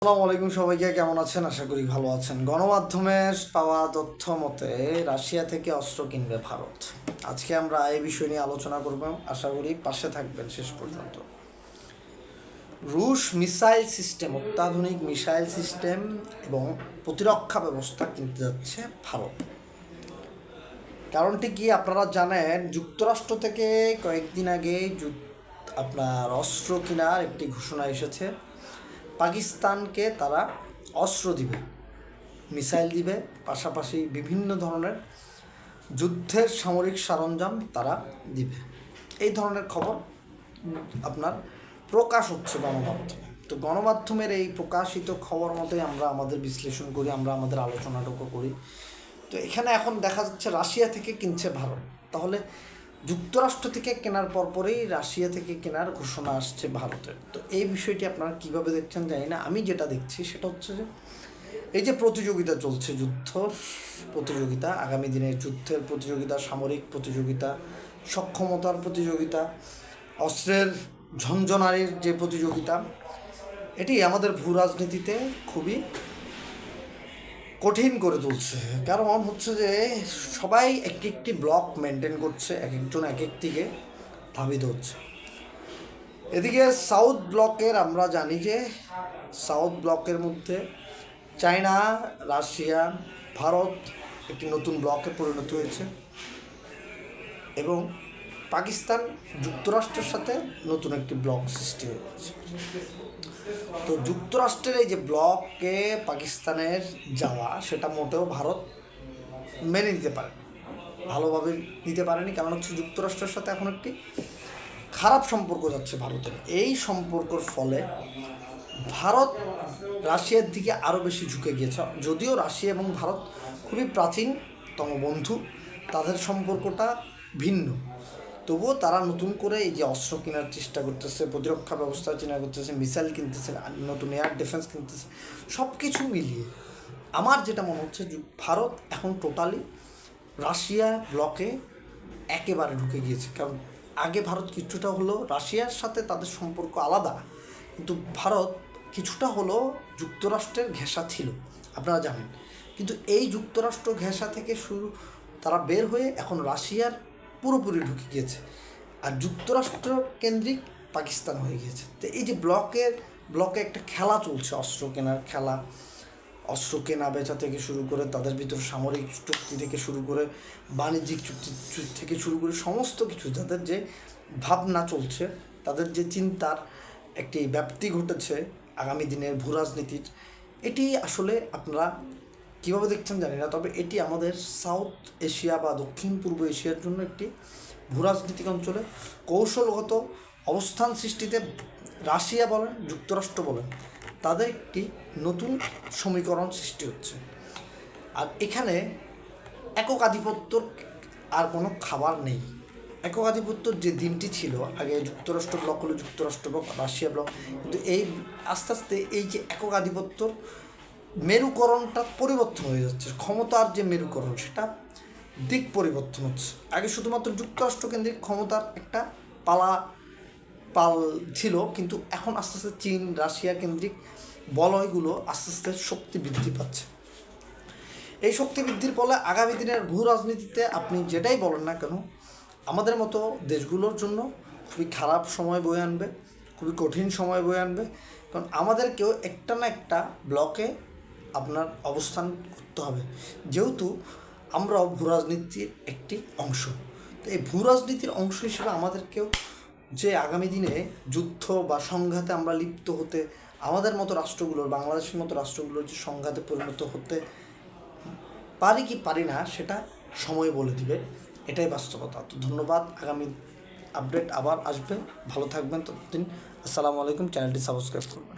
আসসালামু আলাইকুম সবাইকে, কেমন আছেন? আশা করি ভালো আছেন। গণমাধ্যমের পাওয়া তথ্য মতে, রাশিয়া থেকে অস্ত্র কিনবে ভারত। আজকে আমরা এই বিষয় নিয়ে আলোচনা করব। আশা করি পাশে থাকবেন শেষ পর্যন্ত। রুশ মিসাইল সিস্টেম, অত্যাধুনিক মিসাইল সিস্টেম এবং প্রতিরক্ষা ব্যবস্থা কিনতে যাচ্ছে ভারত। কারণটি কি আপনারা জানেন? যুক্তরাষ্ট্র থেকে কয়েকদিন আগে আপনার অস্ত্র কেনার একটি ঘোষণা এসেছে। পাকিস্তানকে তারা অস্ত্র দিবে, মিসাইল দিবে, পাশাপাশি বিভিন্ন ধরনের যুদ্ধের সামরিক সরঞ্জাম তারা দিবে। এই ধরনের খবর আপনার প্রকাশ হচ্ছে গণমাধ্যমে। তো গণমাধ্যমের এই প্রকাশিত খবর মতোই আমরা আমাদের বিশ্লেষণ করি, আমরা আমাদের আলোচনাটুকু করি। তো এখানে এখন দেখা যাচ্ছে রাশিয়া থেকে কিনছে ভারত। তাহলে যুক্তরাষ্ট্র থেকে কেনার পরপরেই রাশিয়া থেকে কেনার ঘোষণা আসছে ভারতের। তো এই বিষয়টি আপনারা কীভাবে দেখছেন জানি না। আমি যেটা দেখছি সেটা হচ্ছে যে, এই যে প্রতিযোগিতা চলছে, যুদ্ধ প্রতিযোগিতা, আগামী দিনের যুদ্ধের প্রতিযোগিতা, সামরিক প্রতিযোগিতা, সক্ষমতার প্রতিযোগিতা, অস্ত্রের ঝঞ্ঝনারির যে প্রতিযোগিতা, এটি আমাদের ভূ রাজনীতিতে খুবই কঠিন করে তুলছে। কারণ হচ্ছে যে, সবাই এক একটি ব্লক মেনটেন করছে এক একজন এক এক দিকে ধাবিত হচ্ছে। এদিকে সাউথ ব্লকের আমরা জানি যে, সাউথ ব্লকের মধ্যে চায়না, রাশিয়া, ভারত একটি নতুন ব্লকে পরিণত হয়েছে। এবং পাকিস্তান যুক্তরাষ্ট্রের সাথে নতুন একটি ব্লক সৃষ্টি হয়েছে। তো যুক্তরাষ্ট্রের এই যে ব্লকে পাকিস্তানের যাওয়া, সেটা মোটেও ভারত মেনে নিতে পারে ভালোভাবে নিতে পারেনি কারণ হচ্ছে যুক্তরাষ্ট্রের সাথে এখন একটি খারাপ সম্পর্ক যাচ্ছে ভারতের। এই সম্পর্কর ফলে ভারত রাশিয়ার দিকে আরও বেশি ঝুঁকে গিয়েছে। যদিও রাশিয়া এবং ভারত খুবই প্রাচীনতম বন্ধু, তাদের সম্পর্কটা ভিন্ন। তবুও তারা নতুন করে এই যে অস্ত্র কেনার চেষ্টা করতেছে, প্রতিরক্ষা ব্যবস্থা চেনা করতেছে মিসাইল কিনতেছে, নতুন এয়ার ডিফেন্স কিনতেছে সব কিছু মিলিয়ে আমার যেটা মনে হচ্ছে ভারত এখন টোটালি রাশিয়া ব্লকে একেবারে ঢুকে গিয়েছে। কারণ আগে ভারত কিছুটা হলো রাশিয়ার সাথে তাদের সম্পর্ক আলাদা, কিন্তু ভারত কিছুটা হলো যুক্তরাষ্ট্রের ঘেঁষা ছিল, আপনারা জানেন। কিন্তু এই যুক্তরাষ্ট্র ঘেঁষা থেকে শুরু তারা বের হয়ে এখন রাশিয়ার পুরোপুরি ঢুকে গিয়েছে। আর যুক্তরাষ্ট্র কেন্দ্রিক পাকিস্তান হয়ে গিয়েছে। তো এই যে ব্লকের ব্লকে একটা খেলা চলছে, অস্ত্র কেনার খেলা। অস্ত্র কেনা, বেচা থেকে শুরু করে, তাদের ভিতর সামরিক চুক্তি থেকে শুরু করে, বাণিজ্যিক চুক্তি থেকে শুরু করে সমস্ত কিছু তাদের যে ভাবনা চলছে, তাদের যে চিন্তার একটি ব্যাপ্তি ঘটেছে আগামী দিনের ভূরাজনীতির, এটি আসলে আপনারা কীভাবে দেখছেন জানি না, তবে এটি আমাদের সাউথ এশিয়া বা দক্ষিণ পূর্ব এশিয়ার জন্য একটি ভূরাজনৈতিক অঞ্চলে কৌশলগত অবস্থান সৃষ্টিতে রাশিয়া বলেন, যুক্তরাষ্ট্র বলেন, তাদের একটি নতুন সমীকরণ সৃষ্টি হচ্ছে। আর এখানে একক আধিপত্য আর কোনো খাবার নেই। একক আধিপত্যর যে দিনটি ছিল, আগে যুক্তরাষ্ট্র ব্লক হলো যুক্তরাষ্ট্র ব্লক, রাশিয়া ব্লক, কিন্তু এই আস্তে আস্তে এই যে একক আধিপত্যর মেরুকরণটা পরিবর্তন হয়ে যাচ্ছে। ক্ষমতার যে মেরুকরণ, সেটা দিক পরিবর্তন হচ্ছে। আগে শুধুমাত্র যুক্তরাষ্ট্র কেন্দ্রিক ক্ষমতার একটা পালা, পাল ছিল, কিন্তু এখন আস্তে আস্তে চীন, রাশিয়া কেন্দ্রিক বলয়গুলো আস্তে আস্তে শক্তি বৃদ্ধি পাচ্ছে। এই শক্তি বৃদ্ধির ফলে আগামী দিনের ভূ রাজনীতিতে আপনি যেটাই বলেন না কেন, আমাদের মতো দেশগুলোর জন্য খুবই খারাপ সময় বয়ে আনবে, খুবই কঠিন সময় বয়ে আনবে। কারণ আমাদেরকেও একটা না একটা ব্লকে আপনার অবস্থান করতে হবে। যেহেতু আমরাও ভূ রাজনীতির একটি অংশ। তো এই ভূ রাজনীতির অংশ হিসেবে আমাদেরকেও যে আগামী দিনে যুদ্ধ বা সংঘাতে আমরা লিপ্ত হতে, আমাদের মতো রাষ্ট্রগুলোর বাংলাদেশের মতো রাষ্ট্রগুলোর যে সংঘাতে পরিণত হতে পারি কি পারি না, সেটা সময় বলে দিবে। এটাই বাস্তবতা। তো ধন্যবাদ। আগামী আপডেট আবার আসবে। ভালো থাকবেন। ততদিন আসসালামু আলাইকুম। চ্যানেলটি সাবস্ক্রাইব করবেন।